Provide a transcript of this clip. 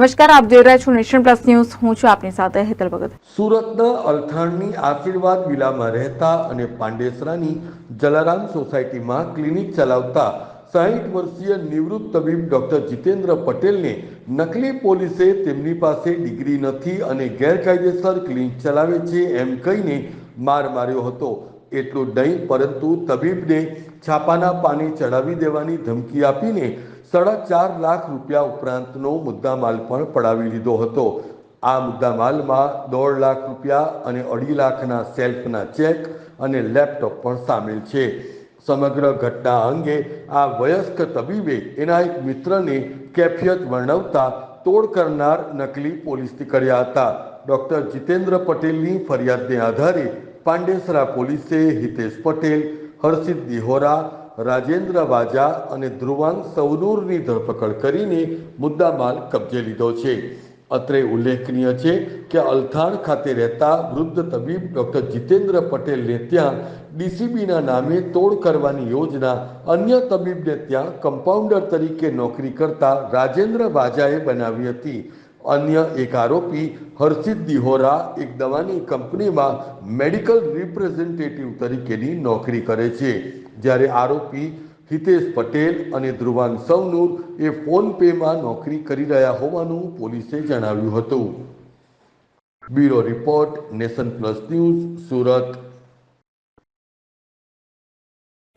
નમસ્કાર, આપ જોઈ રહ્યા છો નેશન પ્લસ ન્યૂઝ. હું છું આપની સાથે હેતલ ભગત. સુરતના અલથાણની આશીર્વાદ વિલામાં રહેતા અને પાંડેસરાની જલારામ સોસાયટીમાં ક્લિનિક ચલાવતા સાહીઠ વર્ષીય નિવૃત્ત તબીબ ડોક્ટર જીતેન્દ્ર પટેલને નકલી પોલીસે તેમની પાસે ડિગ્રી નથી અને ગેરકાયદેસર ક્લિનિક ચલાવે છે એમ કહીને માર માર્યો હતો. એટલું નહીં, પરંતુ તબીબને છાપાના પાને ચડાવી દેવાની ધમકી આપીને સાડા ચાર લાખ રૂપિયા ઉપરાંતનો મુદ્દામાલ પણ પડાવી લીધો હતો. આ મુદ્દામાલમાં દોઢ લાખ રૂપિયા અને અઢી લાખના સેલ્ફના ચેક અને લેપટોપ પણ સામેલ છે. સમગ્ર ઘટના અંગે આ વયસ્ક તબીબે એના એક મિત્રને કેફિયત વર્ણવતા તોડ કરનાર નકલી પોલીસ કર્યા હતા. ડોક્ટર જીતેન્દ્ર પટેલની ફરિયાદને આધારે પાંડેસરા પોલીસે હિતેશ પટેલ, હર્ષિત દિહોરા, રાજેન્દ્ર વાજા અને ધ્રુવાંગ સૌનૂરની ધરપકડ કરીને મુદ્દામાલ કબજે લીધો છે. અત્રે ઉલ્લેખનીય છે કે અલથાણ ખાતે રહેતા વૃદ્ધ તબીબ ડોક્ટર જીતેન્દ્ર પટેલને ત્યાં ડીસીબીના નામે તોડ કરવાની યોજના અન્ય તબીબને ત્યાં કમ્પાઉન્ડર તરીકે નોકરી કરતા રાજેન્દ્ર વાજાએ બનાવી હતી. અન્ય એક આરોપી હર્ષિત દિહોરા એક દવાની કંપનીમાં મેડિકલ રિપ્રેઝેન્ટેટિવ તરીકેની નોકરી કરે છે. જ્યારે આરોપી હિતેશ પટેલ અને ધ્રુવાન સૌનુર એ ફોન પેમાં નોકરી કરી રહ્યા હોવાનું પોલીસે જણાવ્યું હતું. Bureau report Nation Plus News Surat.